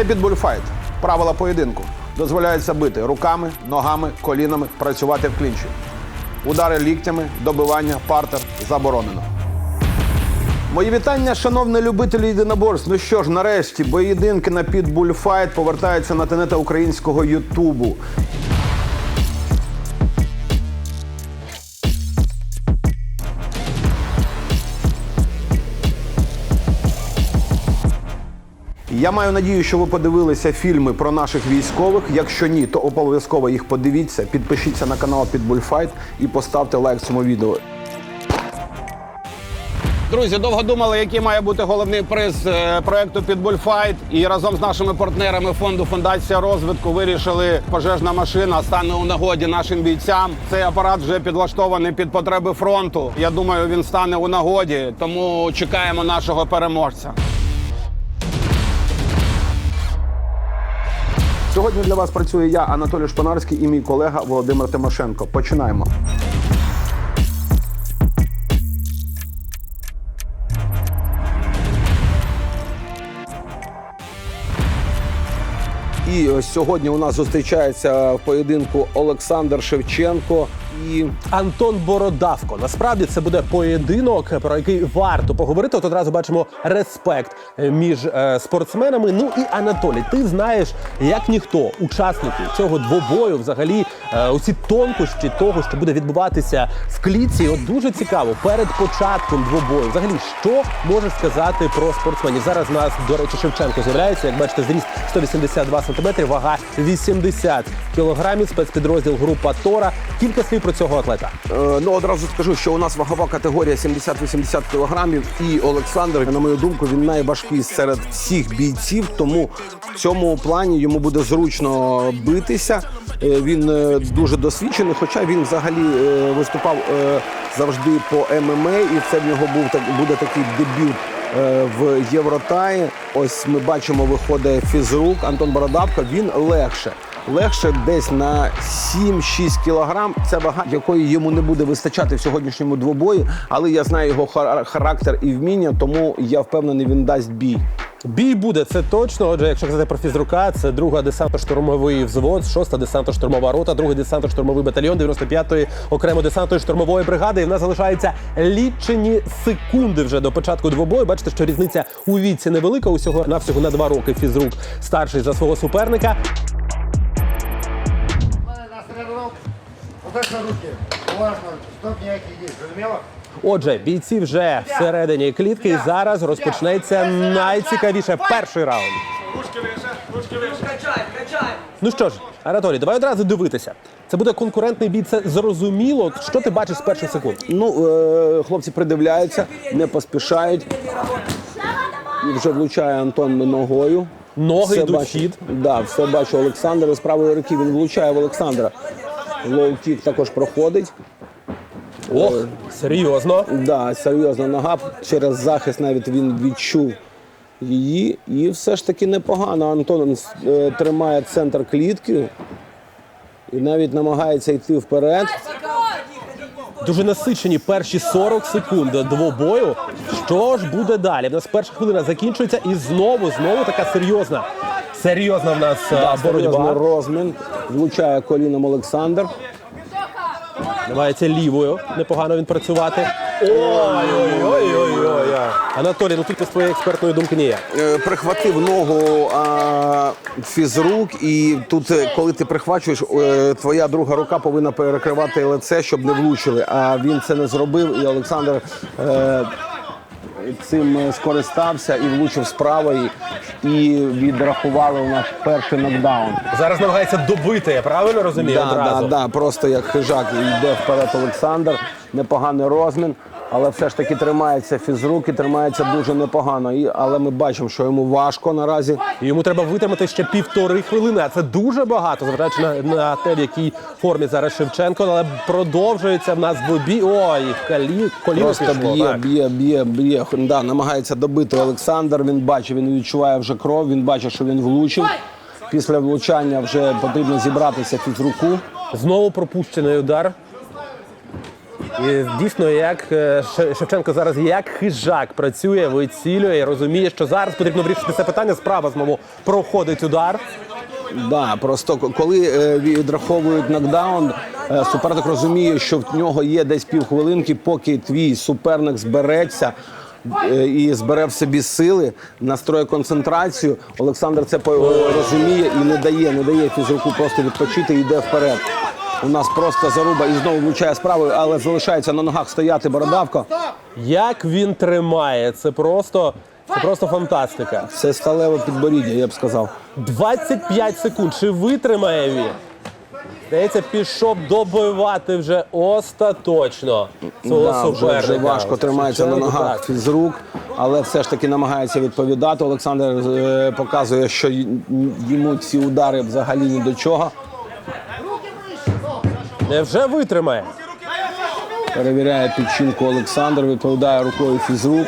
Це підбульфайт. Правила поєдинку. Дозволяється бити руками, ногами, колінами, працювати в клінчі. Удари ліктями, добивання, партер заборонено. Мої вітання, шановні любителі єдиноборств. Ну що ж, нарешті, поєдинки на підбульфайт повертаються на тенета українського Ютубу. Я маю надію, що ви подивилися фільми про наших військових. Якщо ні, то обов'язково їх подивіться. Підпишіться на канал Підбульфайт і поставте лайк цьому відео. Друзі, довго думали, який має бути головний приз е, проекту Підбульфайт. І разом з нашими партнерами фонду Фундація розвитку вирішили, пожежна машина стане у нагоді нашим бійцям. Цей апарат вже підлаштований під потреби фронту. Я думаю, він стане у нагоді, тому чекаємо нашого переможця. Сьогодні для вас працює я, Анатолій Шпанарський, і мій колега Володимир Тимошенко. Починаємо. І сьогодні у нас зустрічається в поєдинку Олександр Шевченко і Антон Бородавко. Насправді це буде поєдинок, про який варто поговорити. От одразу бачимо респект між е, спортсменами. Ну і Анатолій, ти знаєш, як ніхто, учасники цього двобою, взагалі, е, усі тонкощі того, що буде відбуватися в кліці. От дуже цікаво перед початком двобою. Взагалі, що можеш сказати про спортсменів? Зараз у нас, до речі, Шевченко з'являється. Як бачите, зріст 182 см, вага 80 кілограмів. Спецпідрозділ група Тора. Кілька слів про цього атлета. Е, Ну одразу скажу, що у нас вагова категорія 70-80 кілограмів. І Олександр, на мою думку, він найважкий серед всіх бійців. Тому в цьому плані йому буде зручно битися. Е, Він е, дуже досвідчений, хоча він взагалі е, виступав завжди по ММА, і це в нього був буде такий дебют. В Євротаї ось ми бачимо, виходить фізрук Антон Бородавка. Він легше легше десь на 7-6 кілограм. Це вага, якої йому не буде вистачати в сьогоднішньому двобої. Але я знаю його хар- характер і вміння, тому я впевнений, він дасть бій. Бій буде, це точно. Отже, якщо казати про фізрука, це друга десантно-штурмовий взвод, шоста десантно-штурмова рота, другий десантно-штурмовий батальйон 95-ї окремо десантної штурмової бригади. І в нас залишаються лічені секунди вже до початку двобою. Бачите, що різниця у віці невелика. Усього навсього на два роки фізрук старший за свого суперника. На руки. Уважно. Стоп ніяких дій. Зрозуміло? Отже, бійці вже всередині клітки. І зараз розпочнеться найцікавіше перший раунд. Ну що ж, Анатолій, давай одразу дивитися. Це буде конкурентний бій, це зрозуміло. Що ти бачиш з перших секунд? Ну, е, хлопці придивляються, не поспішають. І вже влучає Антон ногою. Ноги Все йдуть бачу. хід. Да, все бачу Олександра з правої руки. Він влучає в Олександра. Лоу-кік також проходить. Ох, серйозно. Да, серйозна нога. Через захист навіть він відчув її. І все ж таки непогано. Антон е, тримає центр клітки і навіть намагається йти вперед. Дуже насичені перші 40 секунд двобою. Що ж буде далі? В нас перша хвилина закінчується, і знову, знову така серйозна. Серйозна в нас е, Серйозний боротьба. розмін. Влучає коліном Олександр. Намагається лівою. Непогано він працювати. Ой-ой-ой-ой-ой. Анатолій, ну тільки з твоєї експертної думки ніяк. Е, Прихватив ногу а, фізрук, і тут, е, коли ти прихвачуєш, е, твоя друга рука повинна перекривати лице, щоб не влучили. А він це не зробив, і Олександр е, цим е, скористався і влучив з правої, і відрахували у нас перший нокдаун. Зараз намагається добити, я правильно розумію? Да, одразу? да, да, просто як хижак йде вперед Олександр. Непоганий розмін, але все ж таки тримається фізрук і тримається дуже непогано. І, але ми бачимо, що йому важко наразі. І Йому треба витримати ще півтори хвилини, а це дуже багато, зважаючи на, на те, в якій формі зараз Шевченко, але продовжується в нас двобій. Ой, коліно Просто пішло. б'є, так. б'є, б'є, б'є. Да, намагається добити Олександр. Він бачить, він відчуває вже кров, він бачить, що він влучив. Після влучання вже потрібно зібратися фізруку. Знову пропущений удар. Дійсно, як е, Шевченко зараз як хижак працює, вицілює розуміє, що зараз потрібно вирішити це питання. Справа знову проходить удар. Да, просто коли е, відраховують нокдаун, е, суперник розуміє, що в нього є десь півхвилинки, поки твій суперник збереться. І збере в собі сили, настроє концентрацію. Олександр це розуміє і не дає, не дає фізруку просто відпочити і йде вперед. У нас просто заруба і знову влучає справою, але залишається на ногах стояти бородавка. Як він тримає, це просто, це просто фантастика. Це сталеве підборіддя, я б сказав. 25 секунд. Чи витримає він? Здається, пішов добивати вже остаточно свого Да, вже, суперника. вже важко тримається на ногах так. фізрук, але все ж таки намагається відповідати. Олександр е, показує, що й- йому ці удари взагалі ні до чого. Невже витримає? Перевіряє підчинку Олександр, відповідає рукою фізрук.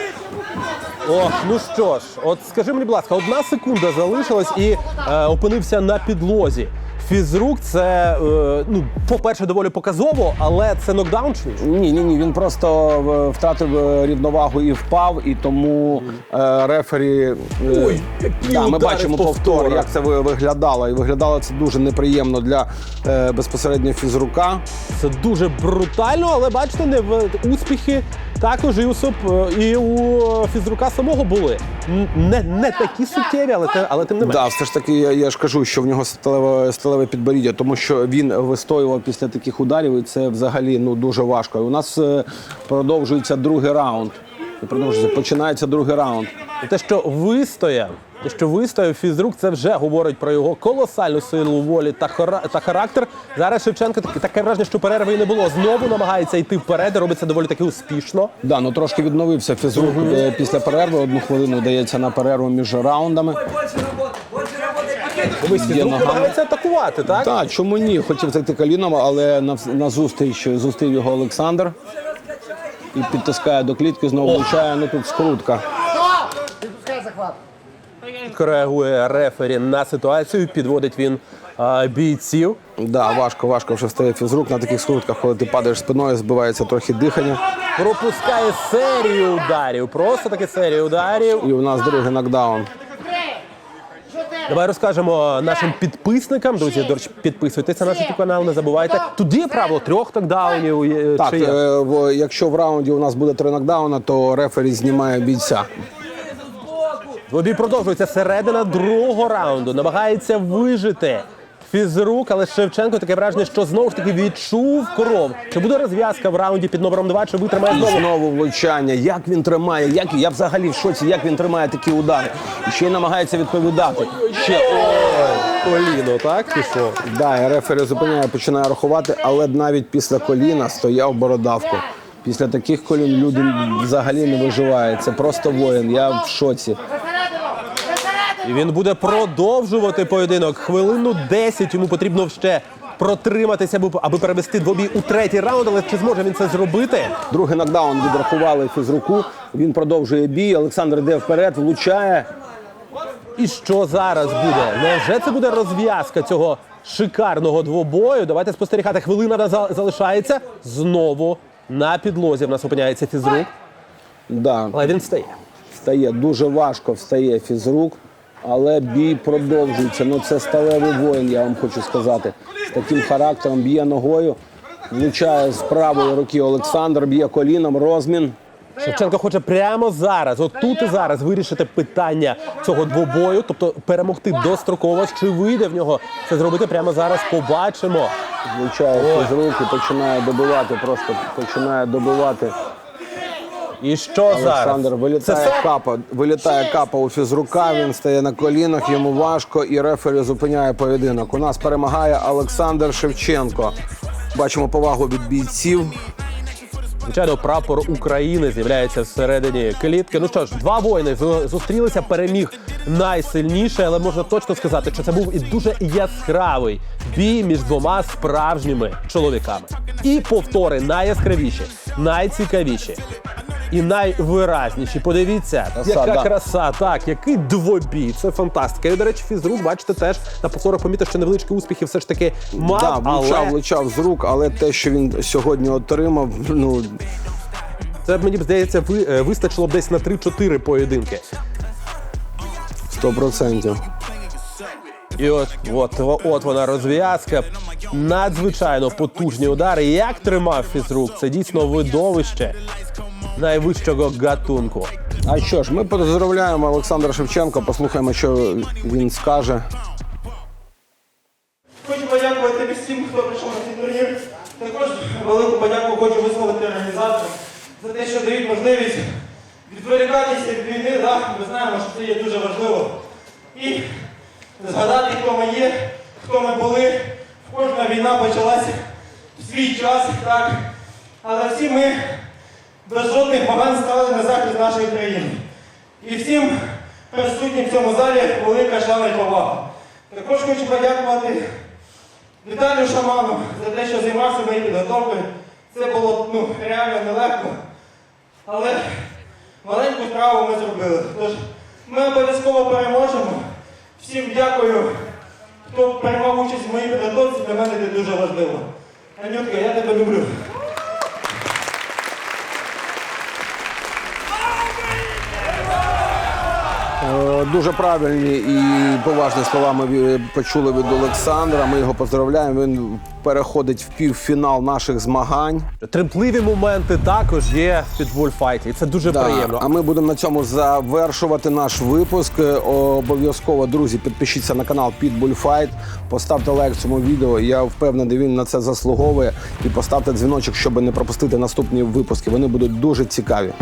Ох, ну що ж, от скажи мені, будь ласка, одна секунда залишилась і е, опинився на підлозі. Фізрук це, е, ну, по-перше, доволі показово, але це нокдаун чи ні? Ні, ні, ні. Він просто е, втратив е, рівновагу і впав, і тому е, рефері. е, Ой, які да, ми удари бачимо повтора. повтор, як це ви- виглядало. І виглядало це дуже неприємно для е, безпосередньо фізрука. Це дуже брутально, але бачите, не в успіхи також і у Соп, і у фізрука самого були. Не, не такі суттєві, але, те- але тим не менше. Да, все ж таки, я, я ж кажу, що в нього сталеве, сталеве підборіддя, тому що він вистоював після таких ударів, і це взагалі ну дуже важко. І у нас е, продовжується другий раунд. Продовжується, починається другий раунд. І те, що вистояв, те, що вистояв фізрук, це вже говорить про його колосальну силу волі та, та характер. Зараз Шевченко таке, таке враження, що перерви і не було. Знову намагається йти вперед, і робить це доволі таки успішно. Да, ну трошки відновився фізрук е, після перерви. Одну хвилину дається на перерву між раундами. Є фізрук намагається атакувати, так? Так, чому ні? Хотів зайти коліном, але на, на зустріч зустрів його Олександр. І підтискає до клітки, знову влучає. Ну тут скрутка. Стоп! Не пускай захват. Реагує рефері на ситуацію, підводить він а, бійців. Да, важко, важко вже встає фізрук на таких скрутках, коли ти падаєш спиною, збивається трохи дихання. Пропускає серію ударів. Просто таки серію ударів. І у нас другий нокдаун. Давай розкажемо нашим підписникам. Друзі, до речі, підписуйтесь на наш YouTube канал, не забувайте. Тут є правило трьох нокдаунів. Так, чи е, в, якщо в раунді у нас буде три нокдауна, то рефері знімає бійця. Двобій продовжується середина другого раунду. Намагається вижити фізрук, але Шевченко таке враження, що знову ж таки відчув кров. Чи буде розв'язка в раунді під номером 2, чи витримає І знову? знову влучання. Як він тримає? Як я взагалі в шоці, як він тримає такі удари? І ще й намагається відповідати. Ще Коліно, так? Пішло. да, і рефері зупиняє, починає рахувати, але навіть після коліна стояв бородавку. Після таких колін люди взагалі не виживають. Це просто воїн. Я в шоці. І він буде продовжувати поєдинок. Хвилину 10 йому потрібно ще протриматися, аби- перевести двобій у третій раунд. Але чи зможе він це зробити? Другий нокдаун відрахували фізруку. Він продовжує бій. Олександр йде вперед, влучає. І що зараз буде? Невже це буде розв'язка цього шикарного двобою? Давайте спостерігати. Хвилина залишається. Знову на підлозі в нас опиняється фізрук. Да, Але він встає. встає дуже важко, встає фізрук, але бій продовжується. Ну це сталевий воїн, я вам хочу сказати. З таким характером б'є ногою, влучає з правої руки Олександр, б'є коліном, розмін. Шевченко хоче прямо зараз, от тут і зараз вирішити питання цього двобою, тобто перемогти достроково. Чи вийде в нього це зробити прямо зараз? Побачимо. Влучає фізрук і починає добивати, просто починає добивати. І що Олександр зараз? вилітає Це все? капа, вилітає капа у фізрука. Він стає на колінах, йому важко, і рефері зупиняє поєдинок. У нас перемагає Олександр Шевченко. Бачимо повагу від бійців. Звичайно, прапор України з'являється всередині клітки. Ну що ж, два воїни зу- зустрілися, переміг найсильніше, але можна точно сказати, що це був і дуже яскравий бій між двома справжніми чоловіками. І повтори найяскравіші, найцікавіші. І найвиразніші. Подивіться, Краса, яка да. краса, так, який двобій. Це фантастика. І, до речі, фізрук, бачите, теж на повторах помітив, що невеличкі успіхи все ж таки мав, Да, влучав, але влучав з рук, але те, що він сьогодні отримав, ну це мені б здається, ви, е, вистачило б десь на 3-4 поєдинки. 100%. І от, от, от вона розв'язка. Надзвичайно потужні удари. Як тримав фізрук? Це дійсно видовище найвищого гатунку. А що ж, ми поздравляємо Олександра Шевченка, послухаємо, що він скаже. Хочу подякувати всім, хто прийшов на цей турнір. Також велику подяку хочу висловити організаторам за те, що дають можливість відволікатися від війни. Да? Ми знаємо, що це є дуже важливо. І згадати, хто ми є, хто ми були. Кожна війна почалася в свій час, так. Але всі ми без жодних вагань стали на захист нашої країни. І всім присутнім в цьому залі велика шана і повага. Також хочу подякувати Віталію Шаману за те, що займався моєю підготовкою. Це було ну, реально нелегко. Але маленьку справу ми зробили. Тож ми обов'язково переможемо. Всім дякую, хто приймав участь в моїй підготовці. Для мене це дуже важливо. Анютка, я тебе люблю. Дуже правильні і поважні слова ми почули від Олександра. Ми його поздравляємо. Він переходить в півфінал наших змагань. Тремтливі моменти також є в підбульфайті. І це дуже Да, приємно. А ми будемо на цьому завершувати наш випуск. Е, Обов'язково, друзі, підпишіться на канал Fight, поставте лайк цьому відео. Я впевнений, він на це заслуговує. І поставте дзвіночок, щоб не пропустити наступні випуски. Вони будуть дуже цікаві.